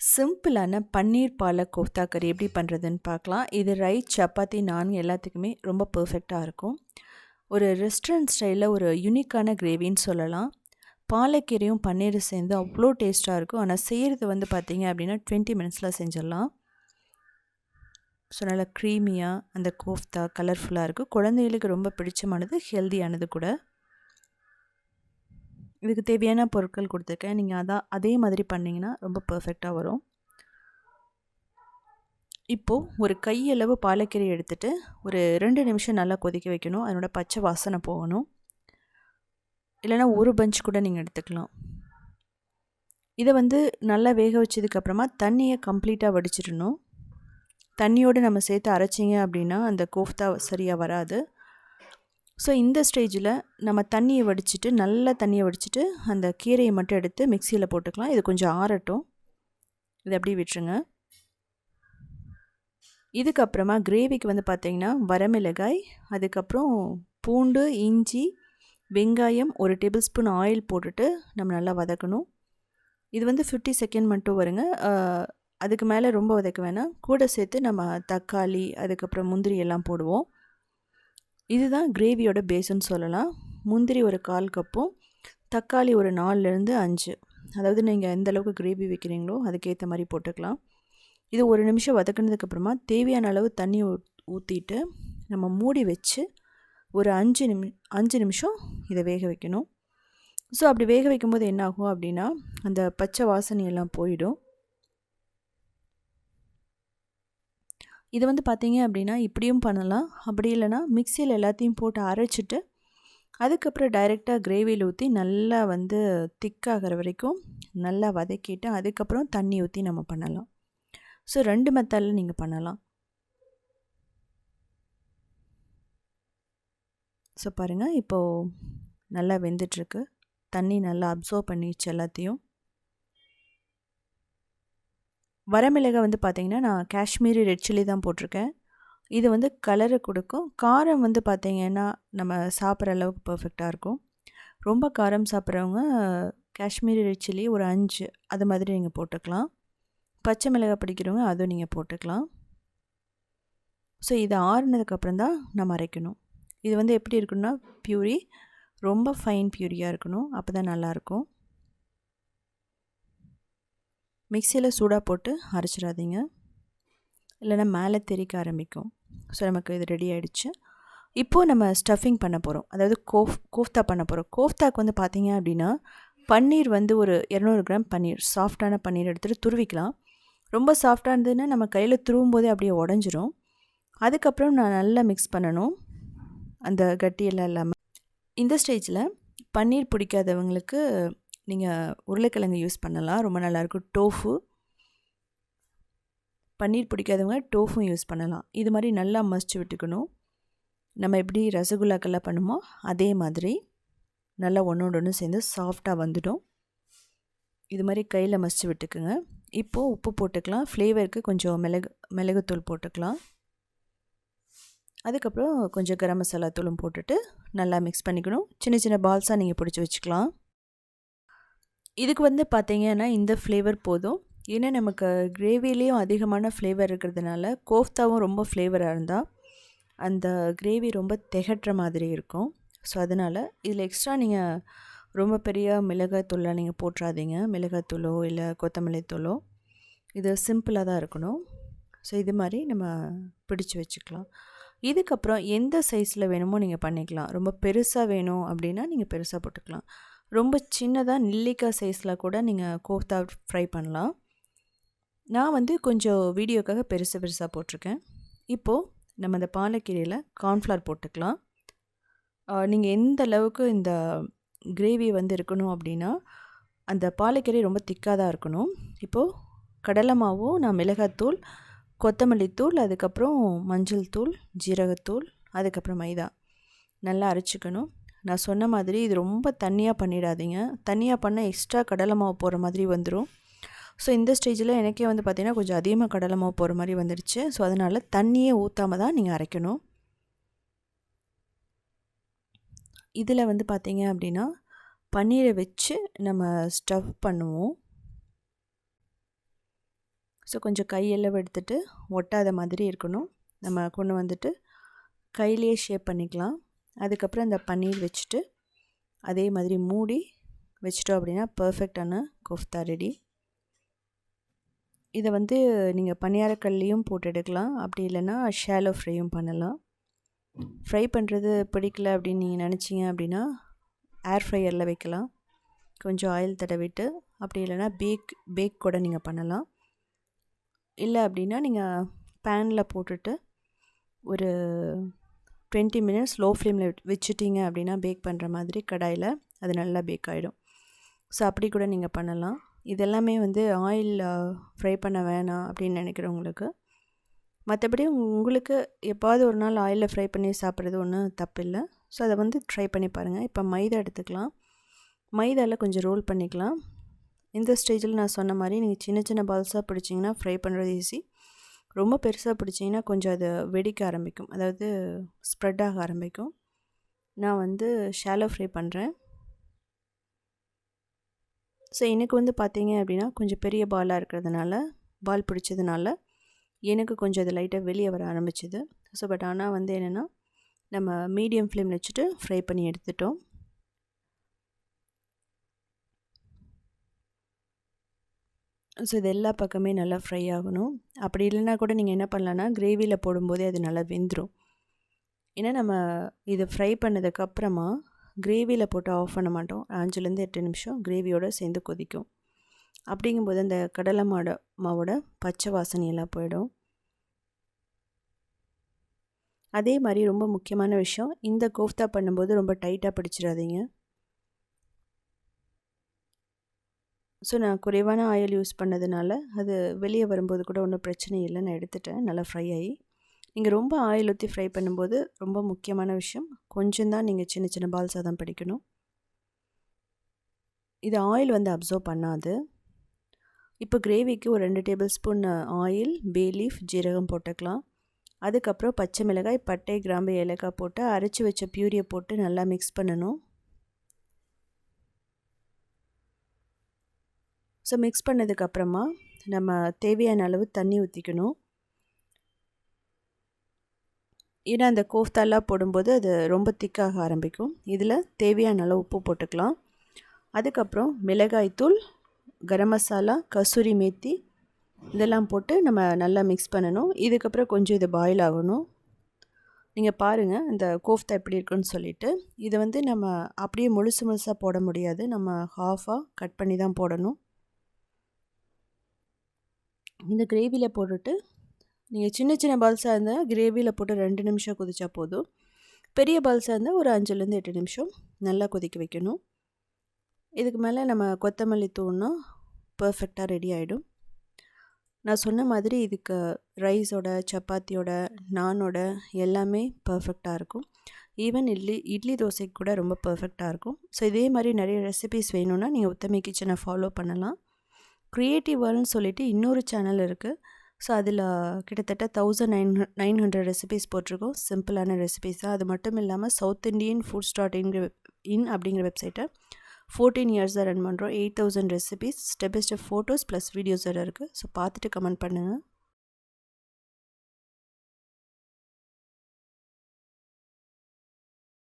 சிம்பிளான பன்னீர் பாலக் கோஃப்தா கறி எப்படி பண்ணுறதுன்னு பார்க்கலாம். இது ரைஸ் சப்பாத்தி நான் எல்லாத்துக்குமே ரொம்ப பர்ஃபெக்டாக இருக்கும். ஒரு ரெஸ்டாரண்ட் ஸ்டைலில் ஒரு யூனிக்கான கிரேவின்னு சொல்லலாம். பாலக்கீரையும் பன்னீரும் சேர்ந்து அவ்வளோ டேஸ்ட்டாக இருக்கும். ஆனால் செய்கிறது வந்து பார்த்திங்க அப்படின்னா டுவெண்ட்டி மினிட்ஸில் செஞ்சிடலாம். ஸோ நல்லா க்ரீமியாக அந்த கோஃப்தா கலர்ஃபுல்லாக இருக்கும். குழந்தைகளுக்கு ரொம்ப பிடிச்சமானது ஹெல்தியானது கூட. இதுக்கு தேவையான பொருட்கள் கொடுத்துருக்கேன். நீங்கள் அதான் அதே மாதிரி பண்ணிங்கன்னா ரொம்ப பர்ஃபெக்டாக வரும். இப்போது ஒரு கையளவு பாலக்கீரை எடுத்துகிட்டு ஒரு ரெண்டு நிமிஷம் நல்லா கொதிக்க வைக்கணும். அதனோட பச்சை வாசனை போகணும். இல்லைனா ஒரு பஞ்ச் கூட நீங்கள் எடுத்துக்கலாம். இதை வந்து நல்லா வேக வச்சதுக்கப்புறமா தண்ணியை கம்ப்ளீட்டாக வடிச்சிடணும். தண்ணியோடு நம்ம சேர்த்து அரைச்சிங்க அப்படின்னா அந்த கோஃப்தா சரியாக வராது. ஸோ இந்த ஸ்டேஜில் நம்ம தண்ணியை வடிச்சிட்டு நல்லா தண்ணியை வடிச்சிட்டு அந்த கீரையை மட்டும் எடுத்து மிக்சியில் போட்டுக்கலாம். இது கொஞ்சம் ஆறட்டும். இதை அப்படியே விட்டுருங்க. இதுக்கப்புறமா கிரேவிக்கு வந்து பார்த்திங்கன்னா வரமிளகாய் அதுக்கப்புறம் பூண்டு இஞ்சி வெங்காயம் ஒரு டேபிள் ஸ்பூன் ஆயில் போட்டுட்டு நம்ம நல்லா வதக்கணும். இது வந்து ஃபிஃப்டி செகண்ட் மட்டும் வருங்க. அதுக்கு மேலே ரொம்ப வதக்க வேணாம். கூட சேர்த்து நம்ம தக்காளி அதுக்கப்புறம் முந்திரி எல்லாம் போடுவோம். இதுதான் கிரேவியோட பேஸுன்னு சொல்லலாம். முந்திரி ஒரு கால் கப்பும் தக்காளி ஒரு நாலுலேருந்து அஞ்சு. அதாவது நீங்கள் எந்த அளவுக்கு கிரேவி வைக்கிறீங்களோ அதுக்கேற்ற மாதிரி போட்டுக்கலாம். இது ஒரு நிமிஷம் வதக்கினதுக்கப்புறமா தேவையான அளவு தண்ணி ஊற்றிட்டு நம்ம மூடி வச்சு ஒரு அஞ்சு நிமி அஞ்சு நிமிஷம் இதை வேக வைக்கணும். ஸோ அப்படி வேக வைக்கும்போது என்ன ஆகும் அப்படின்னா அந்த பச்சை வாசனையெல்லாம் போயிடும். இது வந்து பார்த்தீங்க அப்படின்னா இப்படியும் பண்ணலாம். அப்படி இல்லைனா மிக்சியில் எல்லாத்தையும் போட்டு அரைச்சிட்டு அதுக்கப்புறம் டைரெக்டாக கிரேவியில் ஊற்றி நல்லா வந்து திக்காகிற வரைக்கும் நல்லா வதக்கிட்டு அதுக்கப்புறம் தண்ணி ஊற்றி நம்ம பண்ணலாம். ஸோ ரெண்டு மெத்தடில் நீங்கள் பண்ணலாம். ஸோ பாருங்கள் இப்போது நல்லா வெந்துட்டுருக்கு. தண்ணி நல்லா அப்சர்வ் பண்ணிடுச்சு எல்லாத்தையும். வரமிளகாய் வந்து பார்த்திங்கன்னா நான் காஷ்மீரி ரெட் சில்லி தான் போட்டிருக்கேன். இது வந்து கலரை கொடுக்கும். காரம் வந்து பார்த்திங்கன்னா நம்ம சாப்பிட்ற அளவுக்கு பர்ஃபெக்டாக இருக்கும். ரொம்ப காரம் சாப்பிட்றவங்க காஷ்மீரி ரெட் சில்லி ஒரு அஞ்சு அது மாதிரி நீங்கள் போட்டுக்கலாம். பச்சை மிளகாய் பிடிக்கிறவங்க அதுவும் நீங்கள் போட்டுக்கலாம். ஸோ இது ஆறுனதுக்கப்புறம் தான் நம்ம அரைக்கணும். இது வந்து எப்படி இருக்குன்னா பியூரி ரொம்ப ஃபைன் பியூரியாக இருக்கணும். அப்போ தான் நல்லாயிருக்கும் மிக்சியில் சூடாக போட்டு அரைச்சிடாதீங்க. இல்லைன்னா மேலே தெறிக்க ஆரம்பிக்கும். ஸோ நமக்கு இது ரெடி ஆகிடுச்சு இப்போது நம்ம ஸ்டஃபிங் பண்ண போகிறோம் அதாவது கோஃப் கோஃப்தா பண்ண போகிறோம் கோஃப்தாக்கு வந்து பார்த்திங்க அப்படின்னா பன்னீர் வந்து ஒரு இரநூறு கிராம் பன்னீர் சாஃப்டான பன்னீர் எடுத்துகிட்டு துருவிக்கலாம். ரொம்ப சாஃப்டாக இருந்ததுன்னா நம்ம கையில் துருவும் போதே அப்படியே உடஞ்சிரும். அதுக்கப்புறம் நான் நல்லா மிக்ஸ் பண்ணணும். அந்த கட்டியெல்லாம் இல்லாமல் இந்த ஸ்டேஜில் பன்னீர் பிடிக்காதவங்களுக்கு நீங்கள் உருளைக்கிழங்கு யூஸ் பண்ணலாம். ரொம்ப நல்லாயிருக்கும் டோஃபு பன்னீர் பிடிக்காதவங்க டோஃபும் யூஸ் பண்ணலாம். இது மாதிரி நல்லா மசிச்சு விட்டுக்கணும். நம்ம எப்படி ரசகுல்லாக்கெல்லாம் பண்ணுமோ அதே மாதிரி நல்லா ஒன்றோட ஒன்று சேர்ந்து சாஃப்டாக வந்துடும். இது மாதிரி கையில் மசிச்சு விட்டுக்குங்க. இப்போது உப்பு போட்டுக்கலாம். ஃப்ளேவருக்கு கொஞ்சம் மிளகு மிளகுத்தூள் போட்டுக்கலாம். அதுக்கப்புறம் கொஞ்சம் கரம் மசாலா தூளும் போட்டுட்டு நல்லா மிக்ஸ் பண்ணிக்கணும். சின்ன சின்ன பால்ஸாக நீங்கள் பிடிச்சி வச்சுக்கலாம். இதுக்கு வந்து பார்த்தீங்கன்னா இந்த ஃப்ளேவர் போதும். ஏன்னா நமக்கு கிரேவிலேயும் அதிகமான ஃப்ளேவர் இருக்கிறதுனால கோஃப்தாவும் ரொம்ப ஃப்ளேவராக இருந்தால் அந்த கிரேவி ரொம்ப திகட்டுற மாதிரி இருக்கும். ஸோ அதனால் இதில் எக்ஸ்ட்ரா நீங்கள் ரொம்ப பெரிய மிளகாய்த்தூளாக நீங்கள் போட்டுறாதீங்க. மிளகாய்த்தூளோ இல்லை கொத்தமல்லி தூளோ. இது சிம்பிளாக தான் இருக்கணும். ஸோ இது மாதிரி நம்ம பிடிச்சி வச்சுக்கலாம். இதுக்கப்புறம் எந்த சைஸில் வேணுமோ நீங்கள் பண்ணிக்கலாம். ரொம்ப பெருசாக வேணும் அப்படின்னா நீங்கள் பெருசாக போட்டுக்கலாம். ரொம்ப சின்னதாக நெல்லிக்காய் சைஸில் கூட நீங்கள் கோஃப்தா ஃப்ரை பண்ணலாம். நான் வந்து கொஞ்சம் வீடியோக்காக பெருசு பெருசாக போட்டிருக்கேன். இப்போது நம்ம இந்த பாலக்கீரையில் கார்ன்ஃப்ளவர் போட்டுக்கலாம். நீங்கள் எந்த அளவுக்கு இந்த கிரேவி வந்து இருக்கணும் அப்படின்னா அந்த பாலக்கீரை ரொம்ப திக்காக தான் இருக்கணும். இப்போது கடலை மாவும் நான் மிளகாத்தூள் கொத்தமல்லி தூள் அதுக்கப்புறம் மஞ்சள் தூள் ஜீரகத்தூள் அதுக்கப்புறம் மைதா. நல்லா அரைச்சிக்கணும். நான் சொன்ன மாதிரி இது ரொம்ப தண்ணியாக பண்ணிடாதீங்க. தண்ணியாக பண்ணால் எக்ஸ்ட்ரா கடலை மாவு போகிற மாதிரி வந்துடும் ஸோ இந்த ஸ்டேஜில் எனக்கே வந்து பார்த்திங்கன்னா கொஞ்சம் அதிகமாக கடலை மாவு போகிற மாதிரி வந்துடுச்சு ஸோ அதனால் தண்ணியே ஊற்றாமல் தான் நீங்கள் அரைக்கணும். இதில் வந்து பார்த்திங்க அப்படின்னா பன்னீரை வச்சு நம்ம ஸ்டஃப் பண்ணுவோம். ஸோ கொஞ்சம் கையெல்லாம் எடுத்துகிட்டு ஒட்டாத மாதிரி இருக்கணும். நம்ம கொண்டு வந்துட்டு கையிலேயே ஷேப் பண்ணிக்கலாம். அதுக்கப்புறம் அந்த பன்னீர் வச்சுட்டு அதே மாதிரி மூடி வச்சிட்டோம் அப்படின்னா பர்ஃபெக்டான கோஃப்தா ரெடி இதை வந்து நீங்கள் பணியாரக்கல்லையும் போட்டு எடுக்கலாம். அப்படி இல்லைன்னா ஷேலோ ஃப்ரையும் பண்ணலாம். ஃப்ரை பண்ணுறது பிடிக்கல அப்படின்னு நீங்கள் நினச்சிங்க அப்படின்னா ஏர் ஃப்ரையரில் வைக்கலாம். கொஞ்சம் ஆயில் தடவிட்டு அப்படி இல்லைன்னா பேக் பேக் கூட நீங்கள் பண்ணலாம். இல்லை அப்படின்னா நீங்கள் பேனில் போட்டுட்டு ஒரு டுவெண்ட்டி மினிட்ஸ் லோ ஃப்ளேமில் வச்சுட்டிங்க அப்படின்னா பேக் பண்ணுற மாதிரி கடாயில் அது நல்லா பேக் ஆகிடும் ஸோ அப்படி கூட நீங்கள் பண்ணலாம். இதெல்லாமே வந்து ஆயில் ஃப்ரை பண்ண வேணாம் அப்படின்னு நினைக்கிறவங்களுக்கு. மற்றபடி உங்களுக்கு எப்பாவது ஒரு நாள் ஆயிலில் ஃப்ரை பண்ணி சாப்பிட்றது ஒன்றும் தப்பு இல்லை ஸோ அதை வந்து ட்ரை பண்ணி பாருங்கள் இப்போ மைதா எடுத்துக்கலாம். மைதாவில் கொஞ்சம் ரோல் பண்ணிக்கலாம். இந்த ஸ்டேஜில் நான் சொன்ன மாதிரி நீங்கள் சின்ன சின்ன பால்ஸாக பிடிச்சிங்கன்னா ஃப்ரை பண்ணுறது ஈஸி ரொம்ப பெருசாக பிடிச்சிங்கன்னா கொஞ்சம் அது வெடிக்க ஆரம்பிக்கும். அதாவது ஸ்ப்ரெட் ஆக ஆரம்பிக்கும். நான் வந்து ஷாலோ ஃப்ரை பண்ணுறேன் ஸோ எனக்கு வந்து பார்த்தீங்க அப்படின்னா கொஞ்சம் பெரிய பாலாக இருக்கிறதுனால பால் பிடிச்சதுனால எனக்கு கொஞ்சம் அது லைட்டாக வெளியே வர ஆரம்பிச்சிது. ஸோ பட் ஆனால் வந்து என்னென்னா நம்ம மீடியம் ஃப்ளேமில் வச்சுட்டு ஃப்ரை பண்ணி எடுத்துட்டோம். ஸோ இது எல்லா பக்கமே நல்லா ஃப்ரை ஆகணும். அப்படி இல்லைனா கூட நீங்கள் என்ன பண்ணலான்னா கிரேவியில் போடும்போதே அது நல்லா வெந்துடும் ஏன்னா நம்ம இதை ஃப்ரை பண்ணதுக்கப்புறமா கிரேவியில் போட்டு ஆஃப் பண்ண மாட்டோம். அஞ்சுலேருந்து எட்டு நிமிஷம் கிரேவியோடு சேர்ந்து கொதிக்கும். அப்படிங்கும்போது அந்த கடலை மாட மாவோட பச்சை வாசனையெல்லாம் போயிடும். அதே மாதிரி ரொம்ப முக்கியமான விஷயம் இந்த கோஃப்தா பண்ணும்போது ரொம்ப டைட்டாக பிடிச்சிடாதீங்க. ஸோ நான் குறைவான ஆயில் யூஸ் பண்ணதுனால அது வெளியே வரும்போது கூட ஒன்றும் பிரச்சனை இல்லை. நான் எடுத்துட்டேன். நல்லா ஃப்ரை ஆகி நீங்கள் ரொம்ப ஆயில் ஊற்றி ஃப்ரை பண்ணும்போது ரொம்ப முக்கியமான விஷயம் கொஞ்சம் தான் நீங்கள் சின்ன சின்ன பால்ஸாக தான் பிடிக்கணும். இது ஆயில் வந்து அப்சர்வ் பண்ணாது. இப்போ கிரேவிக்கு ஒரு ரெண்டு tablespoon oil bay leaf ஜீரகம் போட்டுக்கலாம். அதுக்கப்புறம் பச்சை மிளகாய் பட்டை கிராம்பு ஏலக்காய் போட்டு அரைச்சி வச்ச பியூரியை போட்டு நல்லா மிக்ஸ் பண்ணணும். ஸோ மிக்ஸ் பண்ணதுக்கப்புறமா நம்ம தேவையான அளவு தண்ணி ஊற்றிக்கணும் ஏன்னா அந்த கோஃப்தாலாம் போடும்போது அது ரொம்ப திக்காக ஆரம்பிக்கும். இதில் தேவையான அளவு உப்பு போட்டுக்கலாம். அதுக்கப்புறம் மிளகாய்த்தூள் கரம் மசாலா கசூரி மேத்தி இதெல்லாம் போட்டு நம்ம நல்லா மிக்ஸ் பண்ணணும். இதுக்கப்புறம் கொஞ்சம் இது பாயில் ஆகணும். நீங்கள் பாருங்கள் இந்த கோஃப்தா எப்படி இருக்குன்னு சொல்லிட்டு. இதை வந்து நம்ம அப்படியே முழுசு முழுசாக போட முடியாது. நம்ம ஹாஃபாக கட் பண்ணி தான் போடணும். இந்த கிரேவியில் போட்டுட்டு நீங்கள் சின்ன சின்ன பால்ஸாக இருந்தால் கிரேவியில் போட்டு ரெண்டு நிமிஷம் கொதிச்சா போதும். பெரிய பால்ஸாக இருந்தால் ஒரு அஞ்சுலேருந்து எட்டு நிமிஷம் நல்லா கொதிக்க வைக்கணும். இதுக்கு மேலே நம்ம கொத்தமல்லி தூள்னா பர்ஃபெக்டாக ரெடி ஆகிடும் நான் சொன்ன மாதிரி இதுக்கு ரைஸோட சப்பாத்தியோட நானோட எல்லாமே பர்ஃபெக்டாக இருக்கும். ஈவன் இட்லி இட்லி தோசைக்கு கூட ரொம்ப பர்ஃபெக்டாக இருக்கும். ஸோ இதே மாதிரி நிறைய ரெசிபிஸ் வேணும்னா நீங்கள் உத்தமி கிச்சனை ஃபாலோ பண்ணலாம். க்ரியேட்டிவ் வேர்ல்னு சொல்லிட்டு இன்னொரு சேனல் இருக்குது ஸோ அதில் கிட்டத்தட்ட thousand nine nine hundred recipes போட்டிருக்கோம். சிம்பிளான ரெசிபிஸ் தான். அது மட்டும் இல்லாமல் South Indian foods dot in in அப்படிங்கிற வெப்சைட்டை ஃபோர்டீன் இயர்ஸாக ரன் பண்ணுறோம் eight thousand recipes step by step photos plus videos வேறு இருக்குது ஸோ பார்த்துட்டு கமெண்ட் பண்ணுங்கள்